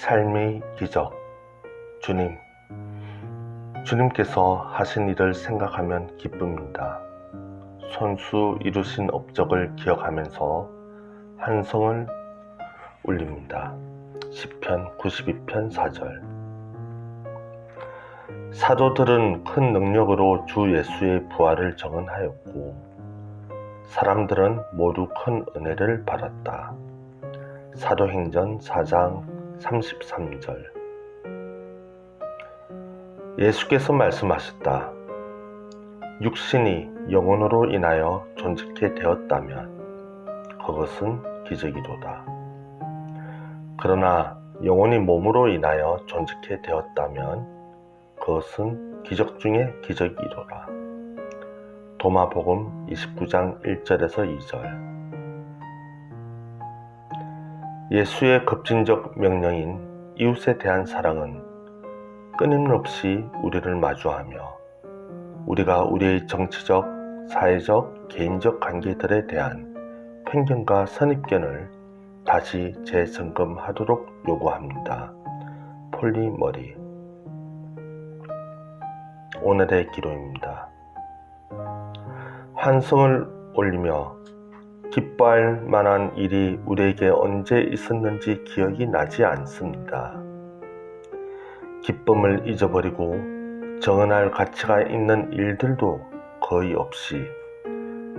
삶의 기적. 주님. 주님께서 하신 일을 생각하면 기쁩니다. 손수 이루신 업적을 기억하면서 한성을 울립니다. 10편 92편 4절. 사도들은 큰 능력으로 주 예수의 부활을 정언하였고 사람들은 모두 큰 은혜를 받았다. 사도행전 4장 33절 예수께서 말씀하셨다. 육신이 영혼으로 인하여 존재케 되었다면 그것은 기적이로다. 그러나 영혼이 몸으로 인하여 존재케 되었다면 그것은 기적 중의 기적이로라. 도마복음 29장 1절에서 2절 예수의 급진적 명령인 이웃에 대한 사랑은 끊임없이 우리를 마주하며 우리가 우리의 정치적, 사회적, 개인적 관계들에 대한 편견과 선입견을 다시 재점검하도록 요구합니다. 폴리머리 오늘의 기도입니다. 환성을 올리며 기뻐할 만한 일이 우리에게 언제 있었는지 기억이 나지 않습니다. 기쁨을 잊어버리고 정언할 가치가 있는 일들도 거의 없이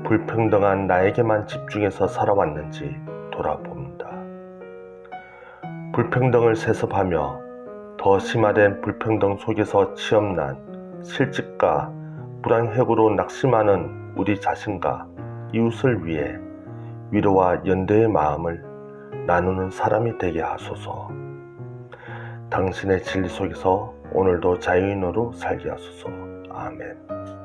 불평등한 나에게만 집중해서 살아왔는지 돌아봅니다. 불평등을 세습하며 더 심화된 불평등 속에서 취업난 실직과 불안핵으로 낙심하는 우리 자신과 이웃을 위해 위로와 연대의 마음을 나누는 사람이 되게 하소서. 당신의 진리 속에서 오늘도 자유인으로 살게 하소서. 아멘.